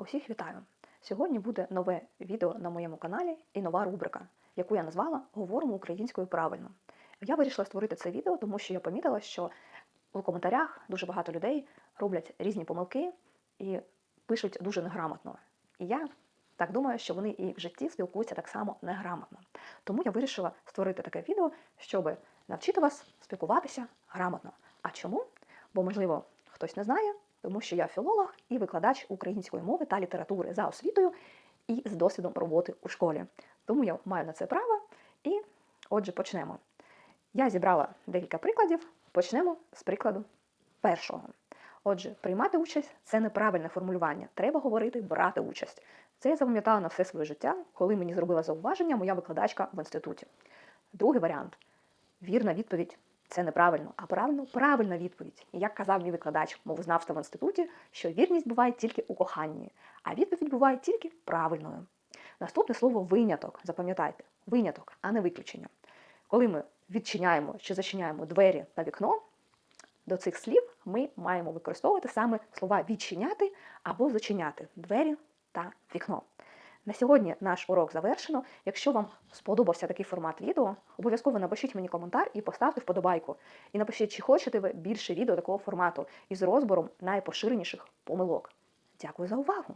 Усіх вітаю! Сьогодні буде нове відео на моєму каналі і нова рубрика, яку я назвала Говоримо українською правильно. Я вирішила створити це відео, тому що я помітила, що у коментарях дуже багато людей роблять різні помилки і пишуть дуже неграмотно. І я так думаю, що вони і в житті спілкуються так само неграмотно. Тому я вирішила створити таке відео, щоб навчити вас спілкуватися грамотно. А чому? Бо, можливо, хтось не знає, тому що я філолог і викладач української мови та літератури за освітою і з досвідом роботи у школі. Тому я маю на це право. І отже, почнемо. Я зібрала декілька прикладів. Почнемо з прикладу першого. Отже, приймати участь це неправильне формулювання. Треба говорити брати участь. Це я запам'ятала на все своє життя, коли мені зробила зауваження моя викладачка в інституті. Другий варіант вірна відповідь це неправильно, а правильно правильна відповідь. І як казав мій викладач мовознавства в інституті, що вірність буває тільки у коханні, а відповідь буває тільки правильною. Наступне слово виняток. Запам'ятайте, виняток, а не виключення. Коли ми відчиняємо чи зачиняємо двері на вікно, до цих слів ми маємо використовувати саме слова відчиняти або зачиняти двері та вікно. На сьогодні наш урок завершено. Якщо вам сподобався такий формат відео, обов'язково напишіть мені коментар і поставте вподобайку. І напишіть, чи хочете ви більше відео такого формату із розбором найпоширеніших помилок. Дякую за увагу!